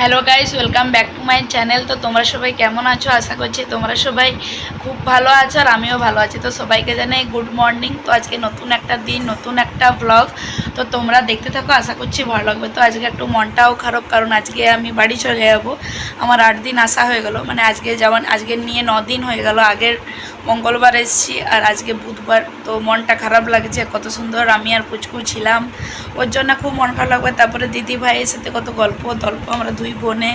Hello guys welcome back to my channel তো তোমরা সবাই কেমন আছো? আশা করছি তোমরা সবাই খুব ভালো আছো আর আমিও ভালো আছি। তো সবাইকে জানাই গুড মর্নিং তো আজকে নতুন একটা দিন, নতুন একটা ব্লগ তো তোমরা দেখতে থাকো, আশা করছি ভালো লাগবে। তো আজকে একটু মনটাও খারাপ, কারণ আজকে আমি বাড়ি চলে যাব। আমার আট দিন আসা হয়ে গেল। মানে আজকে যেমন আজকে নিয়ে ন দিন হয়ে গেল। আগের মঙ্গলবার এসেছি আর আজকে বুধবার। তো মনটা খারাপ লাগছে, কত সুন্দর আমি আর পুচকু ছিলাম। ওর জন্য খুব মন খারাপ লাগবে। তারপরে দিদি ভাইয়ের সাথে কত গল্প তল্প আমরা দুই বোনে।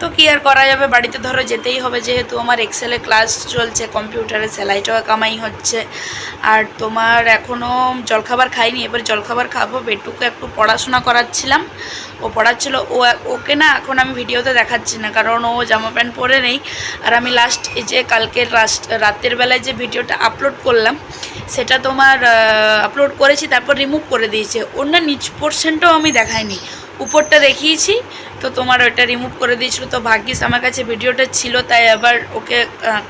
তো কি আর করা যাবে? বাড়িতে ধরো যেতেই হবে, যেহেতু আমার এক্সেলে ক্লাস চলছে কম্পিউটারে সেলাইটাও কামাই হচ্ছে। আর তোমার এখনও জলখাবার খাইনি, এবার জলখাবার খাব। বেটুকে একটু পড়াশোনা করাচ্ছিলাম। ও পড়াচ্ছিল, ও ওকে না এখন আমি ভিডিওতে দেখাচ্ছি না, কারণ ও জামা প্যান্ট পরে নেই। আর আমি লাস্ট এই যে কালকের লাস্ট রাতের বেলায় যে ভিডিওটা আপলোড করলাম, সেটা তোমার আপলোড করেছি, তারপর রিমুভ করে দিয়েছে। ওর না নিচ পোর্শনটাও আমি দেখাইনি। উপরটা দেখিয়েছি, তো তোমার ওইটা রিমুভ করে দিয়েছিল। তো ভাগ্যিস আমার কাছে ভিডিওটা ছিল, তাই আবার ওকে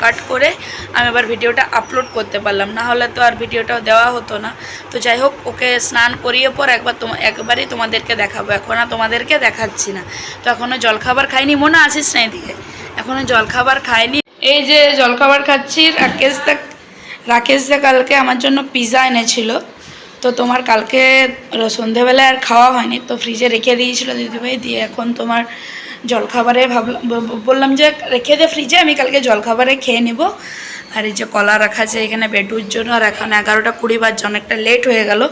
কাট করে আমি আবার ভিডিওটা আপলোড করতে পারলাম। না হলে তো আর ভিডিওটাও দেওয়া হতো না। তো যাই হোক, ওকে স্নান করিয়ে পর একবার তোমা, একবারই তোমাদেরকে দেখাবো। এখন আর তোমাদেরকে দেখাচ্ছি না। তো এখনও জলখাবার খাইনি, মনে আসিস না এদিকে। এখনও জলখাবার খাইনি। এই যে জলখাবার খাচ্ছি, রাকেশ দা রাকেশ দা কালকে আমার জন্য পিৎজা এনেছিল। তো তোমার কালকে সন্ধেবেলায় আর খাওয়া হয়নি, তো ফ্রিজে রেখে দিয়েছিল দিদিভাই, দিয়ে এখন তোমার জলখাবারে ভাবলাম বললাম যে রেখে দে ফ্রিজে আমি কালকে জলখাবারে খেয়ে নেব। আর এই যে কলা রাখা আছে এখানে বেডুর জন্য, আর এখন এগারোটা কুড়ি বাজছে, অনেকটা লেট হয়ে গেল।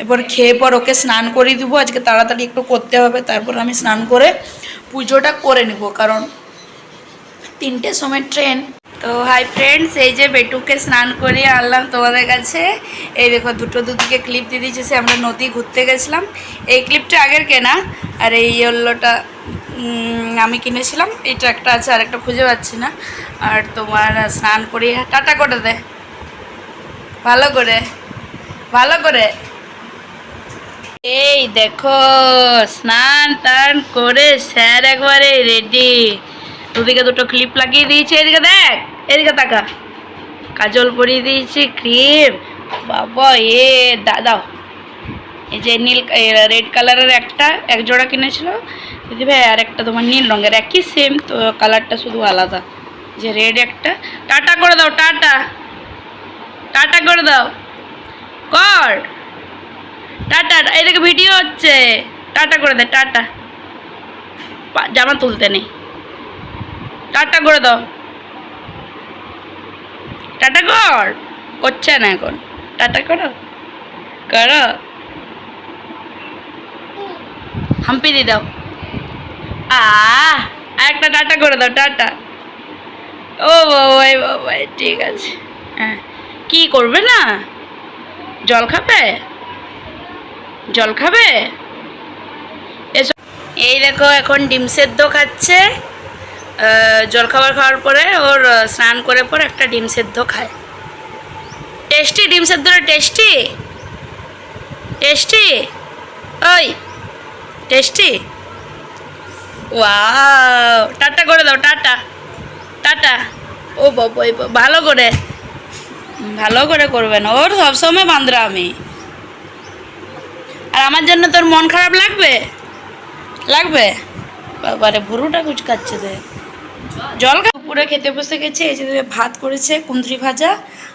এরপর খেয়ে পর ওকে স্নান করে দেবো, আজকে তাড়াতাড়ি একটু করতে হবে, তারপর আমি স্নান করে পুজোটা করে নেব, কারণ তিনটের সময় ট্রেন তো হাই ফ্রেন্ডস এই যে বেটুকে স্নান করিয়ে আনলাম তোমাদের কাছে। এই দেখো, দুটো দুদিকে ক্লিপ দিয়ে দিয়েছে, সে আমরা নদী ঘুরতে গেছিলাম। এই ক্লিপটা আগের কেনা, আর এই ইয়েলোটা আমি কিনেছিলাম। এইটা একটা আছে, আর একটা খুঁজে পাচ্ছি না। আর তোমার স্নান করিয়ে, টাটা করে দে। ভালো করে ভালো করে। এই দেখো, স্নান টান করে স্যার একবারে রেডি দুদিকে দুটো ক্লিপ লাগিয়ে দিয়েছি, এদিকে দেখ, এদিকে তাকা। কাজল পরিয়ে দিয়েছি ক্রিম বাবা এ দাদাও এই যে নীল রেড কালারের একটা, এক জোড়া কিনেছিল। দিদি ভাই, আর একটা তোমার নীল রঙের, একই সেম তো কালারটা শুধু আলাদা। যে রেড একটা। টাটা করে দাও, টাটা। টাটা করে দাও। কর। টাটা এই দেখে ভিডিও হচ্ছে। টাটা করে দে, টাটা। জামা তুলতে নেই। টাটা করে দাও। টাটা কর। করছে না এখন। টাটা করো। করো। হাম্পি দিয়ে দাও। আ একটা টাটা করে দাও, টাটা। ও বাবাই বাবাই, ঠিক আছে। হ্যাঁ কি করবে না? জল খাবে? জল খাবে? এই দেখো, এখন ডিম সেদ্ধ খাচ্ছে। জলখাবার খাওয়ার পরে ওর স্নান করে পর একটা ডিম সেদ্ধ খায়। টেস্টি? ডিম সেদ্ধটা টেস্টি? টেস্টি? ওই, টেস্টি? ওয়াও, টাটা করে দাও, টাটা টাটা। ও বাবা ভালো করে ভালো করে করবেন ওর সবসময় বান্দরা আমি। আর আমার জন্য তোর মন খারাপ লাগবে? লাগবে? বাবারে, ভুরুটা কুচকাচ্ছে দে জল দুপুরে খেতে বসে গেছে এই যে ভাত করেছে কুন্দ্রি ভাজা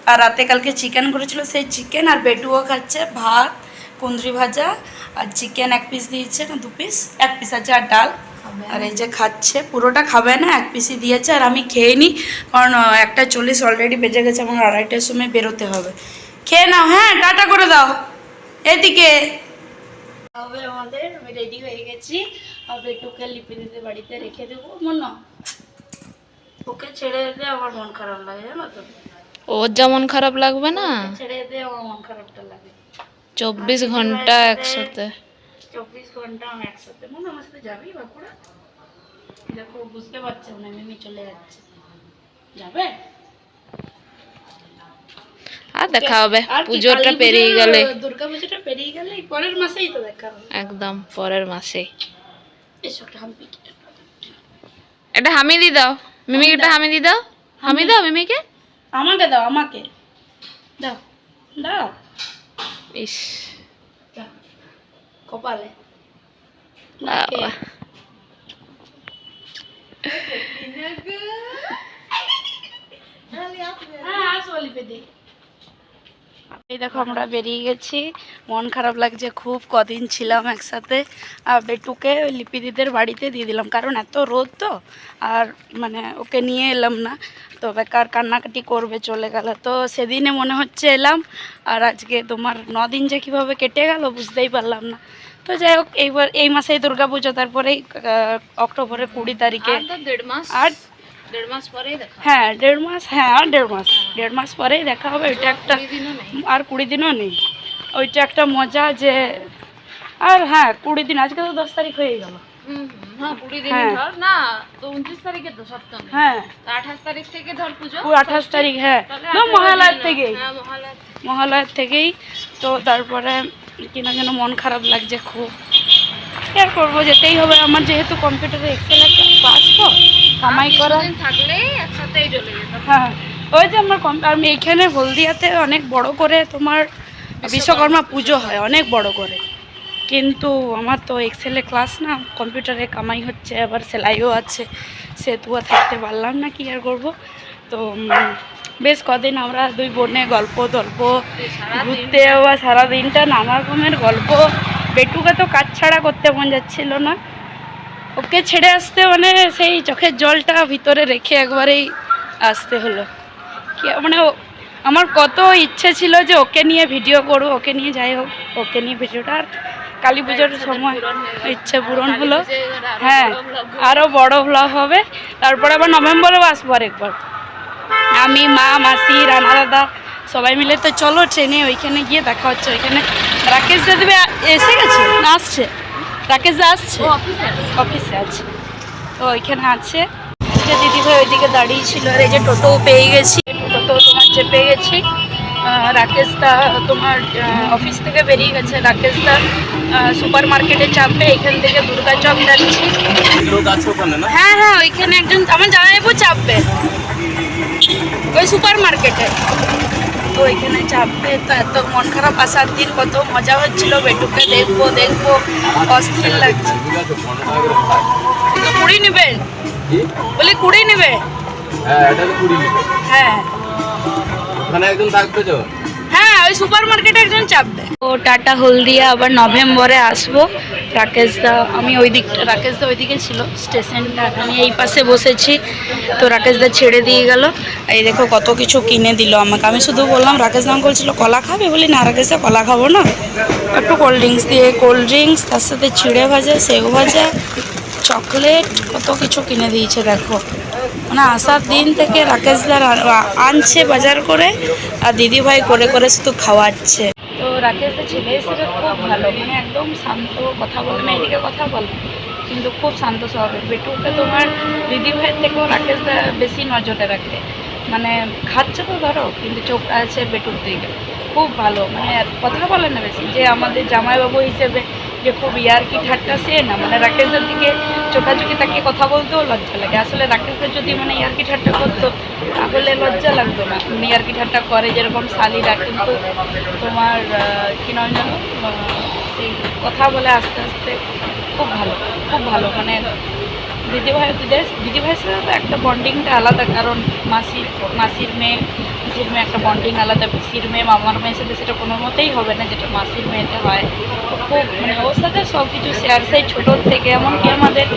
আর রাতে কালকে চিকেন করেছিল সেই চিকেন আর বেটুও খাচ্ছে ভাত কুন্দ্রি ভাজা আর চিকেন এক পিস দিয়েছে না দু পিস এক পিস আছে আর ডাল। আর এই যে খাচ্ছে পুরোটা খাবে না এক পিসই দিয়েছে আর আমি খেয়ে নিই কারণ একটা চল্লিশ অলরেডি বেজে গেছে আমার আড়াইটার সময় বেরোতে হবে। খেয়ে নাও হ্যাঁ টাটা করে দাও। এদিকে। হবে আমাদের আমি রেডি হয়ে গেছি। আর বেটুকে লিপি দিতে বাড়িতে রেখে দেবো মনে ওকে ছেড়ে দিতে আমার মন খারাপ লাগে জানো তো? ওর যেমন খারাপ লাগবে না? ছেড়ে দিতে আমার মন খারাপটা লাগে। চব্বিশ ঘণ্টা একসাথে। চব্বিশ ঘণ্টা আমি একসাথে। মনে আমার সাথে যাবি বাঁকুড়া? দেখো বুঝতে পারছে না মিমি চলে যাচ্ছে। যাবে? আর দেখা হবে। পুজোটা পেরিয়ে গেলে। দুর্গা পুজোটা পেরিয়ে গেলে পরের মাসেই তো দেখা হবে। একদম পরের মাসে এটা হামি দি দাও। মিমিকেটা হামিদি দাও। আমি দাও। মিমিকে। আমাকে দাও আমাকে। দাও দাও ইস। কপালে। বাবা। হ্যাঁ আসো এই দেখো আমরা বেরিয়ে গেছি। মন খারাপ লাগছে খুব কদিন ছিলাম একসাথে। আর বেটুকে ওই লিপিদিদের বাড়িতে দিয়ে দিলাম কারণ এত রোদ তো আর মানে ওকে নিয়ে এলাম না। তো বেকার কান্নাকাটি করবে চলে গেল। তো সেদিনে মনে হচ্ছে এলাম আর আজকে তোমার দিন যে কীভাবে কেটে গেল বুঝতেই পারলাম না। তো যাই হোক এইবার এই মাসেই দুর্গাপুজো তারপরেই অক্টোবরের কুড়ি তারিখে। আর দেড় মাস আর পরেই দেখা হ্যাঁ দেড় মাস হ্যাঁ আর দেড় মাস। দেড় মাস পরেই দেখা হবে ওইটা একটা আর কুড়ি দিনও নেই। ওইটা একটা মজা যে আর হ্যাঁ কুড়ি দিন আজকে তো দশ তারিখ হয়ে গেল। হ্যাঁ। হ্যাঁ। হ্যাঁ। হ্যাঁ মহালয়ার থেকেই। হ্যাঁ মহালয়ার থেকেই। তো তারপরে কিনা যেন মন খারাপ লাগছে খুব। কি আর করব যেতেই হবে। আমার যেহেতু কম্পিউটারে এক্সেল একটা ক্লাস তো কামাই করা। থাকলেই একসাথেই চলে যেতাম। হ্যাঁ ওই যে আমার কম- আমি এইখানে হলদিয়াতে অনেক বড় করে তোমার বিশ্বকর্মা পুজো। হয় অনেক বড় করে। কিন্তু আমার তো এক্সেলে ক্লাস না কম্পিউটারে কামাই হচ্ছে আবার সেলাইও আছে। সেহেতু আর থাকতে পারলাম না কি আর করব? তো বেশ কদিন আমরা দুই বোনে গল্প টল্প ঘুরতে যাওয়া সারা দিনটা নানা রকমের গল্প। বেটুকে তো কাজ ছাড়া করতে মন যাচ্ছিল না। ওকে ছেড়ে আসতে মানে সেই চোখের জলটা ভিতরে রেখে একবারেই আসতে হলো। কি মানে আমার কত ইচ্ছে ছিল যে ওকে নিয়ে ভিডিও করব ওকে নিয়ে যাই হোক ওকে নিয়ে ভিডিওটা। আর কালী পুজোর সময় ইচ্ছে পূরণ হলো। হ্যাঁ আরও বড় ব্লগ হবে। তারপরে আবার নভেম্বরেও আসব আরেকবার। আমি মা মাসি রানা দাদা সবাই মিলে তো চলো ট্রেনে ওইখানে গিয়ে দেখা হচ্ছে। ওইখানে রাকেশ দাদবে এসে গেছে না আসছে? রাকেশ দা আসছে? অফিসে আছে। তো ওইখানে আছে। যে দিদিভাই ওইদিকে দাঁড়িয়ে ছিল আর এই যে টোটো পেয়ে গেছি। টোটো তোমার চেপে গেছি। রাকেশদা তোমার অফিস থেকে বেরিয়ে গেছে। রাকেশদা সুপার মার্কেটে চাপবে এখান থেকে দুর্গা চক যাচ্ছি। লোক আছে ওখানে না? হ্যাঁ হ্যাঁ ওইখানে একজন আমার জামাইবাবু চাপবে। ওই সুপার মার্কেটে তো এখানে চাপবে। তো এত মন খারাপ আসার দিন কত মজা হচ্ছিল। বেটুকে দেখব দেখব অস্থির লাগছে। কুড়ি নেবেন কি? বলি কুড়ি নেবে? হ্যাঁ হ্যাঁ। ওখানে একজন থাকবে তো? ওই সুপার মার্কেটে একজন চাপবে ও টাটা হলদিয়া আবার নভেম্বরে আসব। রাকেশদা আমি ওই দিক রাকেশদা ওইদিকে ছিল স্টেশনটা আমি এই পাশে বসেছি। তো রাকেশদা ছেড়ে দিয়ে গেল। এই দেখো কত কিছু কিনে দিল আমাকে। আমি শুধু বললাম, রাকেশ দাম বলছিল, কলা খাবে? বলি, না রাকেশদা কলা খাব না। একটু কোল্ড ড্রিঙ্কস দিয়ে কোল্ড ড্রিঙ্কস তার সাথে চিড়ে ভাজা, সেও ভাজা চকলেট কত কিছু কিনে দিয়েছে দেখো। মানে আসার দিন থেকে রাকেশদার আনছে বাজার করে, আর দিদিভাই করে করে শুধু খাওয়াচ্ছে। তো রাকেশদার ছেলে হিসেবে খুব ভালো মানে একদম শান্ত, কথা বলে না, এদিকে কথা বলে, কিন্তু খুব শান্ত স্বভাবের। বেটুকে তোমার দিদিভাইয়ের থেকেও রাকেশদা বেশি নজরে রাখে। মানে খাচ্ছে তো ধরো, কিন্তু চোখ আছে বেটুর দিকে। খুব ভালো মানে কথা বলে না বেশি, যে আমাদের জামাইবাবু হিসেবে যে খুব ইয়ার্কি ঠাট্টা সে না? মানে রাকেশদের দিকে চোখাচোখি তাকে কথা বলতেও লজ্জা লাগে। আসলে রাকেশদের যদি মানে ইয়ার্কি ঠাট্টা করতো, তাহলে লজ্জা লাগতো না। উনি ইয়ার্কি ঠাট্টা করে? যেরকম শালিরা কিন্তু তোমার কি নয় জানো সেই কথা বলে আস্তে আস্তে খুব ভালো খুব ভালো। মানে দিদিভাই দিদিভাই দিদিভাইয়ের সাথে তো একটা বন্ডিংটা আলাদা, কারণ মাসির মাসির মেয়ে মাসির মেয়ে একটা বন্ডিং আলাদা, পিসির মেয়ে, মামার মেয়ের সাথে সেটা কোনো মতেই হবে না যেটা মাসির মেয়েতে হয়। খুব মানে ওর সাথে সব কিছু শেয়ার সেই ছোটোর থেকে, এমনকি আমাদের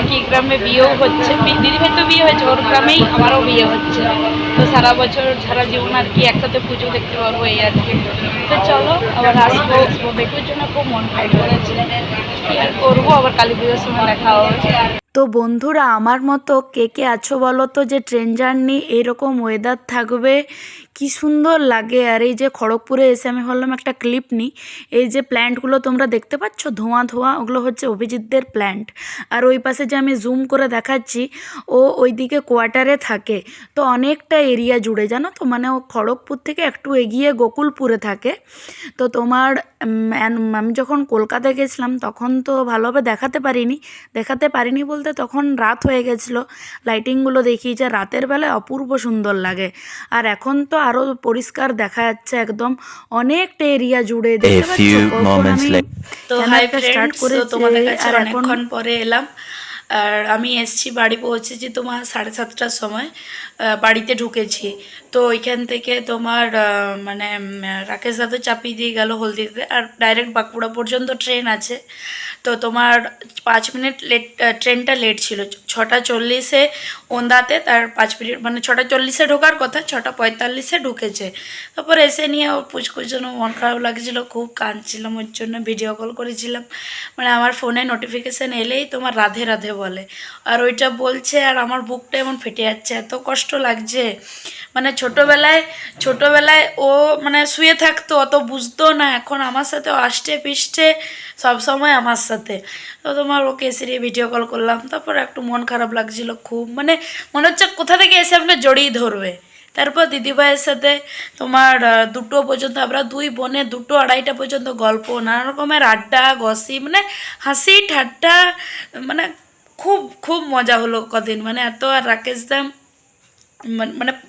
একই গ্রামে বিয়েও হচ্ছে দিদি দিদিভাই তো বিয়ে হয়েছে, ওর গ্রামেই আমারও বিয়ে হচ্ছে। তো সারা বছর, সারা জীবন আর কি একসাথে পুজো দেখতে পারব এই আর কি। তো চলো, আবার আসব আসব। বেটুর জন্য খুব মন খারাপ করেছে আর করব? আবার কালী পুজোর সময় দেখা হবে। তো বন্ধুরা, আমার মতো কে কে আছো বলো তো? যে ট্রেন জার্নি এরকম ওয়েদার থাকবে, কি সুন্দর লাগে। আর এই যে খড়গপুরে এসে আমি ভাবলাম একটা ক্লিপ নিই। এই যে প্ল্যান্টগুলো তোমরা দেখতে পাচ্ছ? ধোঁয়া ধোঁয়া, ওগুলো হচ্ছে অভিজিৎদের প্ল্যান্ট আর ওই পাশে যে আমি জুম করে দেখাচ্ছি, ও ওইদিকে কোয়ার্টারে থাকে। তো অনেকটা এরিয়া জুড়ে জানো তো? মানে ও খড়গপুর থেকে একটু এগিয়ে গোকুলপুরে থাকে। তো তোমার আমি যখন কলকাতা গেছিলাম তখন তো ভালোভাবে দেখাতে পারিনি। দেখাতে পারিনি বলতে তখন রাত হয়ে গেছিল। লাইটিংগুলো দেখি যে রাতের বেলায় অপূর্ব সুন্দর লাগে। আর এখন তো আরও পরিষ্কার দেখা যাচ্ছে একদম। অনেকটা এরিয়া জুড়ে দেখতে পাচ্ছ. তো স্টার্ট করে করে তোমাদের কাছে অনেকক্ষণ পরে এলাম। আর আমি এসছি, বাড়ি পৌঁছেছি তোমার সাড়ে সাতটার সময় বাড়িতে ঢুকেছি। তো ওইখান থেকে তোমার মানে রাকেশ দাদু চাপিয়ে দিয়ে গেল হলদিতে আর ডাইরেক্ট বাঁকুড়া পর্যন্ত ট্রেন আছে। তো তোমার পাঁচ মিনিট লেট ট্রেনটা লেট ছিল। ছটা চল্লিশে ওন্দাতে তার পাঁচ মিনিট মানে ছটা চল্লিশে ঢোকার কথা, ছটা পঁয়তাল্লিশে ঢুকেছে। তারপর এসে নিয়ে ও পুচকুর জন্য মন খারাপ লাগছিল, খুব কাঁদছিলাম, ওর জন্য ভিডিও কল করেছিলাম। মানে আমার ফোনে নোটিফিকেশান এলেই তোমার রাধে রাধে বলে। আর ওইটা বলছে, আর আমার বুকটা এমন ফেটে যাচ্ছে, এত কষ্ট লাগছে। মানে ছোটোবেলায় ছোটোবেলায় ও মানে শুয়ে থাকতো, অত বুঝতো না। এখন আমার সাথে আষ্টে পিষ্টে সবসময় আমার সাথে। তো তোমার ওকে এসে ভিডিও কল করলাম। তারপর একটু মন খারাপ লাগছিল খুব। মানে মনে হচ্ছে কোথা থেকে এসে আপনার জড়িয়ে ধরবে। তারপর দিদিভাইয়ের সাথে তোমার দুটো পর্যন্ত, আমরা দুই বোনে দুটো আড়াইটা পর্যন্ত গল্প, নানা রকমের আড্ডা গসি মানে হাসি, ঠাট্টা মানে খুব খুব মজা হলো কদিন। মানে এত আর রাকেশ দাম মানে বি-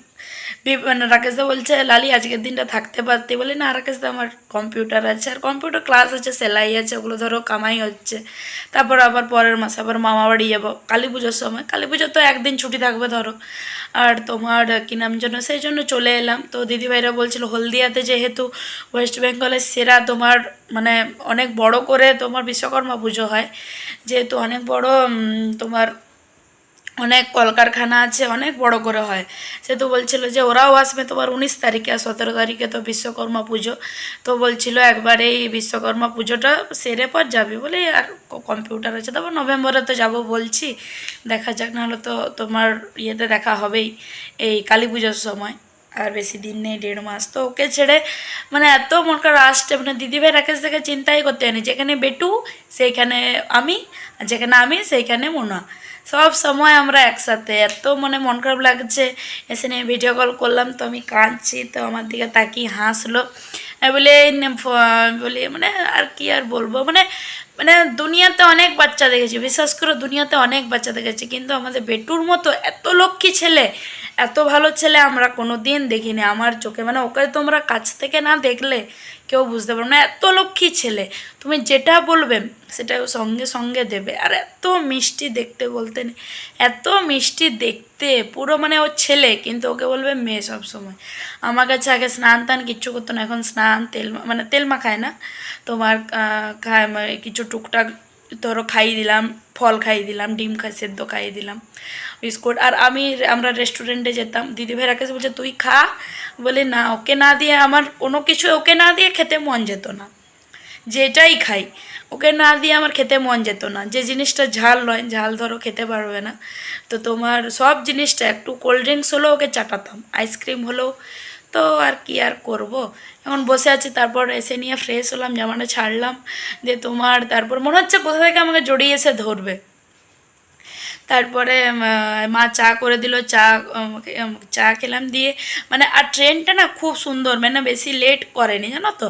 মানে রাকেশদা বলছে, লালি, আজকের দিনটা থাকতে পারতে বলি, না, রাকেশদা, আমার কম্পিউটার আছে, আর কম্পিউটার ক্লাস আছে, সেলাই আছে, ওগুলো ধরো কামাই হচ্ছে। তারপর আবার পরের মাসে আবার মামা বাড়ি যাব, কালী পুজোর সময়। কালী পুজো তো একদিন ছুটি থাকবে ধরো। আর তোমার কী নাম জন্য সেই জন্য চলে এলাম। তো দিদিভাইরা বলছিল, হলদিয়াতে যেহেতু ওয়েস্ট বেঙ্গলের সেরা তোমার মানে অনেক বড় করে তোমার বিশ্বকর্মা পুজো হয়, যেহেতু অনেক বড় তোমার অনেক কলকারখানা আছে, অনেক বড় করে হয়। সে তো বলছিল যে, ওরাও আসবে তোমার উনিশ তারিখে, আর সতেরো তারিখে তো বিশ্বকর্মা পুজো। তো বলছিল, একবার এই বিশ্বকর্মা পুজোটা সেরে পর যাবি। বলে, আর কম্পিউটার আছে তারপর নভেম্বরে তো যাব বলছি। দেখা যাক, নাহলে তো তোমার ইয়েতে দেখা হবেই, এই কালী পুজোর সময়। আর বেশি দিন নেই, দেড় মাস। তো ওকে ছেড়ে মানে এত মন খারাপ আসছে মানে দিদিভাই রাকেশ থেকে চিন্তাই করতে হয়নি। যেখানে বেটু, সেইখানে আমি, আর যেখানে আমি, সেইখানে মোনা। সব সময় আমরা একসাথে। এত মানে মন খারাপ লাগছে। এসে নিয়ে ভিডিও কল করলাম, তো আমি কাঁদছি, তো আমার দিকে তাকিয়ে হাসলো। বলি বলি মানে আর কি আর বলব? মানে মানে দুনিয়াতে অনেক বাচ্চা দেখেছি, বিশ্বাস করো দুনিয়াতে অনেক বাচ্চা দেখেছি, কিন্তু আমাদের বেটুর মতো এত লক্ষ্মী ছেলে, এত ভালো ছেলে আমরা কোনো দিন দেখিনি। আমার চোখে মানে ওকে তোমরা কাছ থেকে না দেখলে কেউ বুঝতে পারবে না। এত লক্ষ্মী ছেলে, তুমি যেটা বলবে সেটা সঙ্গে সঙ্গে দেবে। আর এত মিষ্টি দেখতে বলতে নেই। এত মিষ্টি দেখতে, পুরো মানে ও ছেলে, কিন্তু ওকে বলবে মেয়ে সব সময় আমার কাছে আগে স্নান টান কিচ্ছু করতো না, এখন স্নান, তেল মানে তেল মাখায় না। তোমার খায় কিছু টুকটাক, ধরো খাইয়ে দিলাম, ফল খাইয়ে দিলাম, ডিম খাই, সেদ্ধ খাইয়ে দিলাম। বিস্কুট। আর আমি আমরা রেস্টুরেন্টে যেতাম। দিদিভাই রাকেশ বলছে, তুই খা। বলে, না, ওকে না দিয়ে আমার কোনো কিছু, ওকে না দিয়ে খেতে মন যেত না। যেটাই খাই, ওকে না দিয়ে আমার খেতে মন যেত না। যে জিনিসটা ঝাল নয়, ঝাল ধরো খেতে পারবে না। তো তোমার সব জিনিসটা, একটু কোল্ড ড্রিঙ্কস হলেও ওকে চাটাতাম। আইসক্রিম হলেও তো আর কি আর করব? এখন বসে আছি, তারপর এসে নিয়ে ফ্রেশ হলাম, জামাটা ছাড়লাম। দিয়ে তোমার, তারপর মনে হচ্ছে কোথা থেকে আমাকে জড়িয়ে এসে ধরবে। তারপরে মা চা করে দিল, চা চা খেলাম দিয়ে মানে আর ট্রেনটা না খুব সুন্দর মানে বেশি লেট করেনি, জানো তো?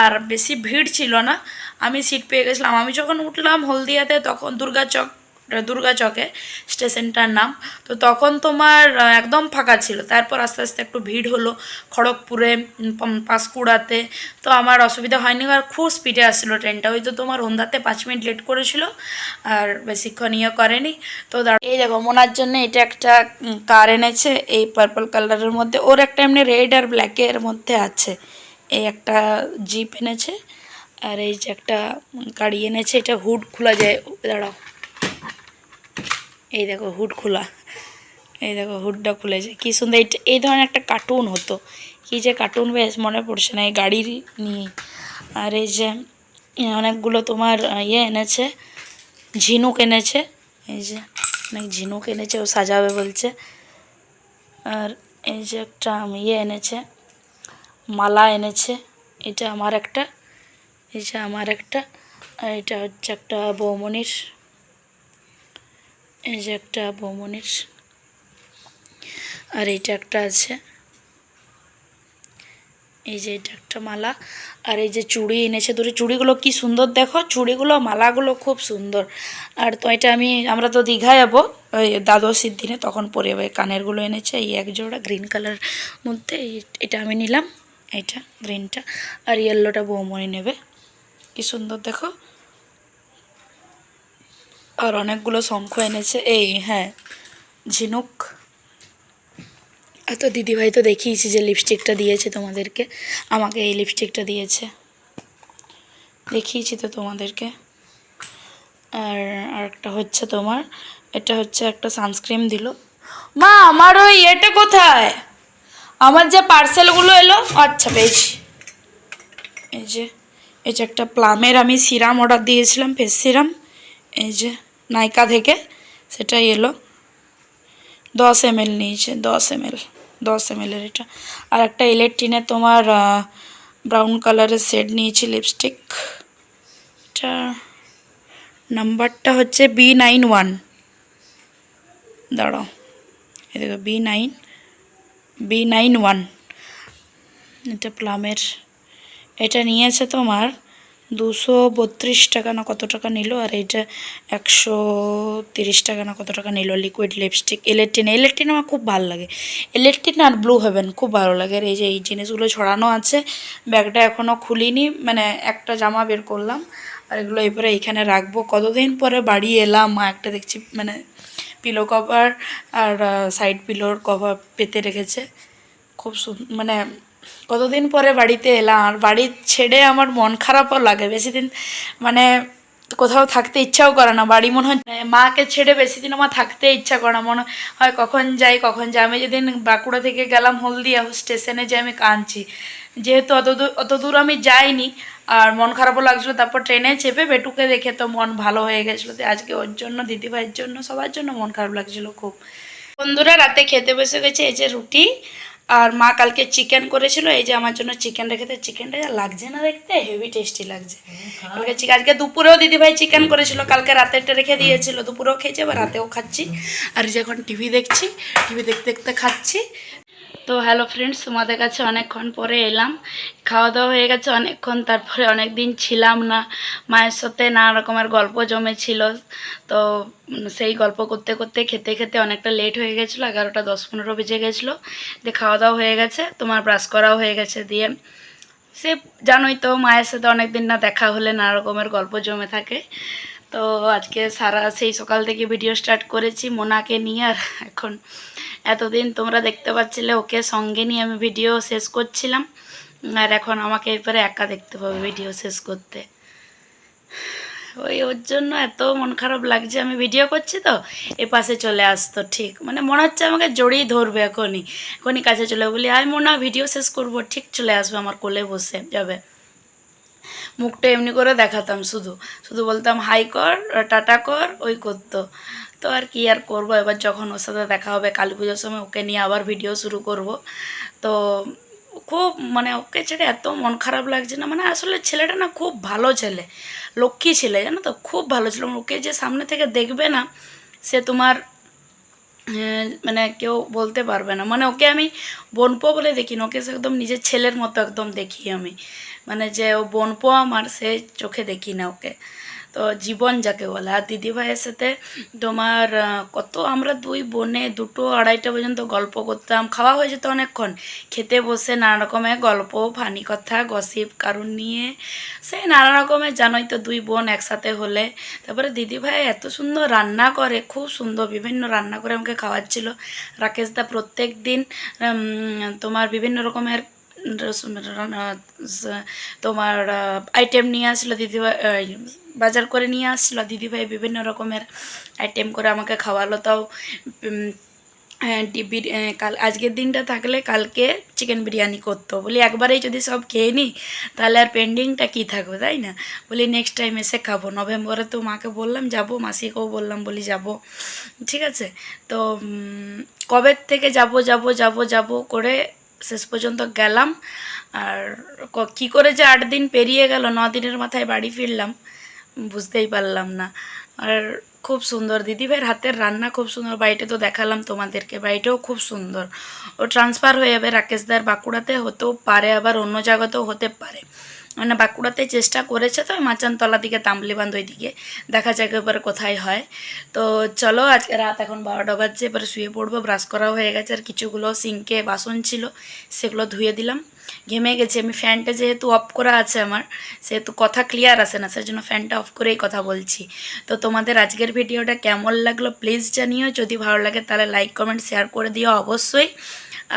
আর বেশি ভিড় ছিল না। আমি সিট পেয়ে গেছিলাম। আমি যখন উঠলাম হলদিয়াতে, তখন দুর্গা চক দুর্গা চকে স্টেশনটার নাম। তো তখন তোমার একদম ফাঁকা ছিল। তারপর আস্তে আস্তে একটু ভিড় হলো খড়গপুরে পাঁশকুড়াতে। তো আমার অসুবিধা হয়নি আর খুব স্পিডে আসছিল ট্রেনটা ওই তো তোমার হন্দাতে পাঁচ মিনিট লেট করেছিল আর বেশিক্ষণ ইয়ে করেনি। তো এই দেখো, মোনার জন্য এটা একটা কার এনেছে। এই পার্পল কালারের মধ্যে। ওর একটা এমনি রেড আর ব্ল্যাকের মধ্যে আছে। এই একটা জিপ এনেছে। আর এই যে একটা গাড়ি এনেছে। এটা হুড খোলা যায়। দাঁড়াও। এই দেখো হুড খোলা। এই দেখো হুডটা খুলেছে। কী সুন্দর, এই এই ধরনের একটা কার্টুন হতো। কী যে কার্টুন বেশ মনে পড়ছে না, এই গাড়ির নিয়ে। আর এই যে অনেকগুলো তোমার ইয়ে এনেছে, ঝিনুক এনেছে। এই যে, অনেক ঝিনুক এনেছে, ও সাজাবে বলছে। আর এই যে একটা ইয়ে এনেছে, মালা এনেছে। এটা আমার একটা, এই যে আমার একটা, আর এটা হচ্ছে একটা বৌমনির এই যে একটা বৌমনির, আর এইটা একটা আছে। এই যে এটা একটা মালা, আর এই যে চুড়ি এনেছে দুটো। চুড়িগুলো কি সুন্দর দেখো, চুড়িগুলো, মালাগুলো খুব সুন্দর। আর তো এটা আমি, আমরা তো দীঘা যাব, ওই দ্বাদশীর দিনে, তখন পরে যাব কানেরগুলো এনেছে, এই এক জোড়া গ্রিন কালার মধ্যে এটা আমি নিলাম, এইটা গ্রিনটা আর ইয়েলোটা বৌমনি নেবে। কি সুন্দর দেখো। আর অনেকগুলো শঙ্খ এনেছে। এই হ্যাঁ ঝিনুক। আর তো দিদিভাই তো দেখিয়েছি যে লিপস্টিকটা দিয়েছে তোমাদেরকে। আমাকে এই লিপস্টিকটা দিয়েছে। দেখিয়েছি তো তোমাদেরকে। আর আরেকটা হচ্ছে তোমার, এটা হচ্ছে একটা সানস্ক্রিন দিল। মা, আমার ওই এটা কোথায়? আমার যে পার্সেলগুলো এলো আচ্ছা পেয়েছি। এই যে এই যে একটা প্লামের আমি সিরাম অর্ডার দিয়েছিলাম ফেস সিরাম এই যে নাইকা থেকে, সেটাই এলো। দশ এম এল নিয়েছে, দশ এম এল দশ এম এর এটা। আর একটা ইলেকট্রিনের তোমার ব্রাউন কালারের শেড নিয়েছি লিপস্টিক এটা নাম্বারটা হচ্ছে বি নাইন ওয়ান দাঁড়াও, এই দেখো B nine B nine one এটা প্লামের এটা নিয়েছে তোমার দুশো বত্রিশ টাকা না কত টাকা নিল? আর এইটা একশো তিরিশ টাকা না কত টাকা নিল? লিকুইড লিপস্টিক ইলেকট্রিন ইলেকট্রিন আমার খুব ভালো লাগে। ইলেকট্রিন আর ব্লু হেভেন খুব ভালো লাগে। আর এই যে এই জিনিসগুলো ছড়ানো আছে, ব্যাগটা এখনও খুলিনি মানে একটা জামা বের করলাম, আর এগুলো এরপরে এইখানে রাখব। কতদিন পরে বাড়ি এলাম, মা একটা দেখছি মানে পিলো কভার আর সাইড পিলোর কভার পেতে রেখেছে। খুব মানে কতদিন পরে বাড়িতে এলাম, আর বাড়ি ছেড়ে আমার মন খারাপও লাগে। বেশি দিন মানে কোথাও থাকতে ইচ্ছাও করে না। বাড়ি মনে হয় মাকে ছেড়ে বেশি দিন আমার থাকতে ইচ্ছা করে না। মনে হয় কখন যাই কখন যাই। আমি যেদিন বাঁকুড়া থেকে গেলাম হলদিয়া স্টেশনে যে আমি কাঁদছি। যেহেতু অত দূর অত দূর আমি যাইনি, আর মন খারাপও লাগছিল। তারপর ট্রেনে চেপে বেটুকে দেখে তো মন ভালো হয়ে গেছিল আজকে ওর জন্য, দিদিভাইয়ের জন্য, সবার জন্য মন খারাপ লাগছিল খুব। বন্ধুরা, রাতে খেতে বসে গেছে এই যে রুটি। আর মা কালকে চিকেন করেছিল এই যে আমার জন্য চিকেন রেখেছে চিকেনটা যা লাগছে না দেখতে হেভি টেস্টি লাগছে। কালকে চিকেন আজকে দুপুরেও দিদিভাই চিকেন করেছিল কালকে রাতেরটা রেখে দিয়েছিল। দুপুরেও খেয়েছে এবার রাতেও খাচ্ছি। আর এই যে এখন টিভি দেখছি টিভি দেখতে দেখতে খাচ্ছি। তো হ্যালো ফ্রেন্ডস তোমাদের কাছে অনেকক্ষণ পরে এলাম। খাওয়া দাওয়া হয়ে গেছে অনেকক্ষণ, তারপরে অনেক দিন ছিলাম না। মায়ের সাথে নানা রকমের গল্প জমেছিল। তো সেই গল্প করতে করতে, খেতে খেতে অনেকটা লেট হয়ে গেছিল, এগারোটা দশ পনেরো বেজে গেছিল। দিয়ে খাওয়া দাওয়া হয়ে গেছে, তোমার ব্রাশ করাও হয়ে গেছে দিয়ে। সে জানোই তো, মায়ের সাথে অনেক দিন না দেখা হলে নানা রকমের গল্প জমে থাকে। তো আজকে সারা সেই সকাল থেকে ভিডিও স্টার্ট করেছি মোনাকে নিয়ে। আর এখন এতদিন তোমরা দেখতে পাচ্ছিলে, ওকে সঙ্গে নিয়ে আমি ভিডিও শেষ করছিলাম। আর এখন আমাকে এরপরে একা দেখতে পাবে ভিডিও শেষ করতে। ওই ওর জন্য এত মন খারাপ লাগছে, আমি ভিডিও করছি তো, এ পাশে চলে আসতো, ঠিক। মানে মনে হচ্ছে আমাকে জড়িয়ে ধরবে এখনই। এখনই কাছে চলে বলি, আয় মোনা ভিডিও শেষ করব। ঠিক চলে আসবে আমার কোলে বসে, যাবে। মুখটা এমনি করে দেখাতাম শুধু। শুধু বলতাম, হাই কর, টাটা কর, ওই করতো। তো আর কি আর করব? এবার যখন ওর সাথে দেখা হবে কালী পুজোর সময়, ওকে নিয়ে আবার ভিডিও শুরু করব। তো খুব মানে ওকে ছেড়ে এত মন খারাপ লাগছে না। মানে আসলে ছেলেটা না খুব ভালো ছেলে, লক্ষ্মী ছেলে, জানো তো? খুব ভালো ছিল। ওকে যে সামনে থেকে দেখবে না, সে তোমার মানে কেউ বলতে পারবে না। মানে ওকে আমি বোনপো বলে দেখি না, ওকে একদম নিজের ছেলের মতো একদম দেখি আমি। মানে যে ও বোনপো আমার, সে চোখে দেখি না ওকে। তো জীবন যাকে বলে। আর দিদিভাইয়ের সাথে তোমার কত আমরা দুই বোনে দুটো আড়াইটা পর্যন্ত গল্প করতাম। খাওয়া হয়ে যেত অনেকক্ষণ। খেতে বসে নানা রকমের গল্প, ফানি কথা, গসিপ কারণ নিয়ে। সে নানা রকমের, জানোই তো, দুই বোন একসাথে হলে। তারপরে দিদিভাই এত সুন্দর রান্না করে, খুব সুন্দর, বিভিন্ন রান্না করে আমাকে খাওয়াচ্ছিল। রাকেশদা প্রত্যেক দিন তোমার বিভিন্ন রকমের তোমার আইটেম নিয়ে আসলো দিদিভাই বাজার করে নিয়ে আসলো দিদিভাই বিভিন্ন রকমের আইটেম করে আমাকে খাওয়ালো তাও হ্যাঁ কাল আজকের দিনটা থাকলে কালকে চিকেন বিরিয়ানি করতো। বলি একবারেই যদি সব খেয়ে নিই তাহলে আর পেন্ডিংটা কী থাকবে? তাই না? বলি নেক্সট টাইম এসে খাব। নভেম্বরে তো মাকে বললাম যাব। মাসিকেও বললাম বলি যাব। ঠিক আছে? তো উম, কবে থেকে যাব যাব যাব যাব করে শেষ পর্যন্ত গেলাম। আর কি করে যে আট দিন পেরিয়ে গেল, ন দিনের মাথায় বাড়ি ফিরলাম, বুঝতেই পারলাম না। আর খুব সুন্দর, দিদিভাইয়ের হাতের রান্না খুব সুন্দর, বাড়িতে তো দেখালাম তোমাদেরকে, বাড়িটাও খুব সুন্দর। ও ট্রান্সফার হয়ে যাবে রাকেশদার বাঁকুড়াতে, হতেও পারে, আবার অন্য জায়গাতেও হতে পারে। মানে বাঁকুড়াতে চেষ্টা করেছে তো মাচানতলা দিকে তাম্বলিবান্ধ ওই দিকে। দেখা যাক এবার কোথায় হয়। তো চলো, আজকে রাত এখন বারোটা বাজছে, এবারে শুয়ে পড়ব, ব্রাশ করা হয়ে গেছে, আর কিছুগুলো সিঙ্কে বাসন ছিল, সেগুলো ধুয়ে দিলাম। ঘেমে গেছি, আমি ফ্যানটা যেহেতু অফ করা আছে আমার, সেহেতু কথা ক্লিয়ার আসে না, সেই জন্য ফ্যানটা অফ করেই কথা বলছি। তো তোমাদের আজকের ভিডিওটা কেমন লাগল প্লিজ জানিও, যদি ভালো লাগে তাহলে লাইক কমেন্ট শেয়ার করে দিও অবশ্যই।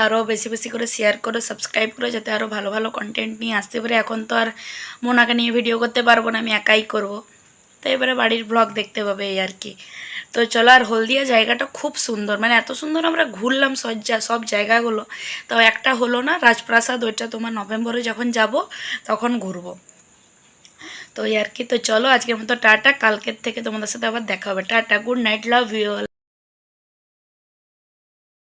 আরও বেশি বেশি করে শেয়ার করো সাবস্ক্রাইব করো, যাতে আরও ভালো ভালো কন্টেন্ট নিয়ে আসতে পারে। এখন তো আর মোনাকে নিয়ে ভিডিও করতে পারব না, আমি একাই করব। তো এবারে বাড়ির ব্লগ দেখতে পাবে এই আর কি। তো চলো, আর হলদিয়া জায়গাটা খুব সুন্দর। মানে এত সুন্দর আমরা ঘুরলাম সজ্জা সব জায়গাগুলো। তো একটা হলো না, রাজপ্রাসাদ, ওইটা তোমার নভেম্বরে যখন যাব, তখন ঘুরবো। তো এই আর কি। তো চলো, আজকের মতো টাটা। কালকের থেকে তোমাদের সাথে আবার দেখা হবে। Tata good night love you